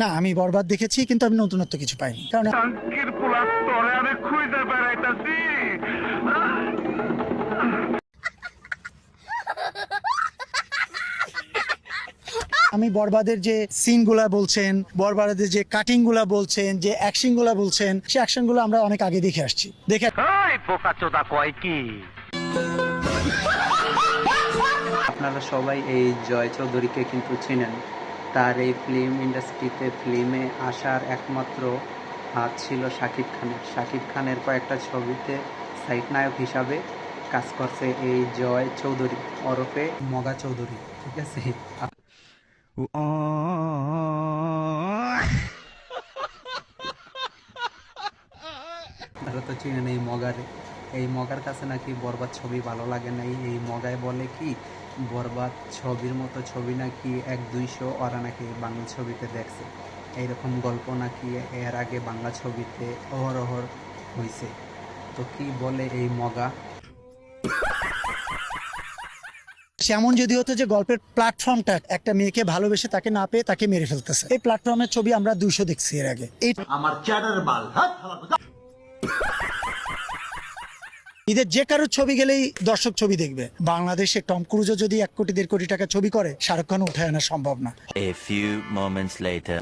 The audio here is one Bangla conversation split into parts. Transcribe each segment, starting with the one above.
না আমি বরবাদ দেখেছি কিন্তু আমি নতুনত্ব কিছু পাইনি। কারণ আমি খুঁজে বেড়াইতাছি। আমি বরবাদের যে সিনগুলা বলছেন বরবাদের যে কাটিংগুলা বলছেন যে অ্যাকশনগুলা বলছেন সে অ্যাকশনগুলো আমরা অনেক আগে দেখে আসছি। দেখে কয় কি? আপনারা সবাই এই জয় চৌধুরীকে কিন্তু চেনেন। তার এই ফিল্ম ইন্ডাস্ট্রিতে ফিল্মে আসার একমাত্র হাত ছিল শাকিব খানের শাকিব খানের কয়েকটা ছবিতে সাইড নায়ক হিসাবে কাজ করছে এই জয় চৌধুরী ওরফে মগা চৌধুরী, ঠিক আছে? আপনারা তো চিনেন এই মগারে। এই মগার কাছে নাকি বরবাদ ছবি ভালো লাগে নাই? এই মগায় বলে কি বরবাদ ছবির মতো ছবি নাকি এক দুইশো ওরা নাকি বাংলা ছবিতে দেখছে? এইরকম গল্প নাকি এর আগে বাংলা ছবিতে অহরহর হয়েছে তো কি বলে এই মগা? সেমন যদি হতো যে গল্পের প্ল্যাটফর্মটা একটা মেয়েকে ভালোবেসে তাকে না পেয়ে তাকে মেরে ফেলতেছে। এই প্ল্যাটফর্মের ছবি আমরা দুইশো দেখছি এর আগে। এই আমার চ্যাটার বাল হ্যাঁ ঈদের যে কারোর ছবি গেলেই দর্শক ছবি দেখবে। বাংলাদেশে টম ক্রুজও যদি এক কোটি দেড় কোটি টাকা ছবি করে শাহরুখ খান উঠে আনা সম্ভব না। A few moments later.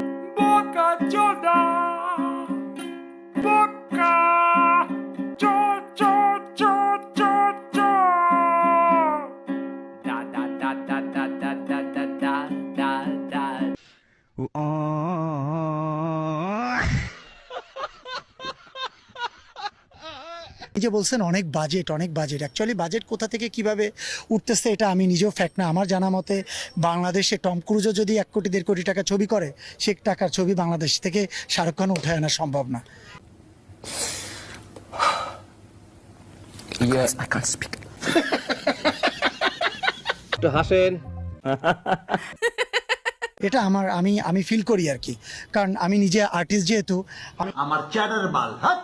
যে বলছেন অনেক বাজেট অনেক বাজেট অ্যাকচুয়ালি বাজেট কোথা থেকে কীভাবে উঠতেছে এটা আমি নিজেও ফ্যাক্ট না। আমার জানা মতে বাংলাদেশে টম ক্রুজও যদি এক কোটি দেড় কোটি টাকা ছবি করে সে টাকার ছবি বাংলাদেশ থেকে শাহরুখ খান উঠে আনা সম্ভব না। একটু হাসেন। এটা আমার আমি আমি ফিল করি আর কি। কারণ আমি নিজে আর্টিস্ট যেহেতু আমার চ্যাটার বাল। হ্যাঁ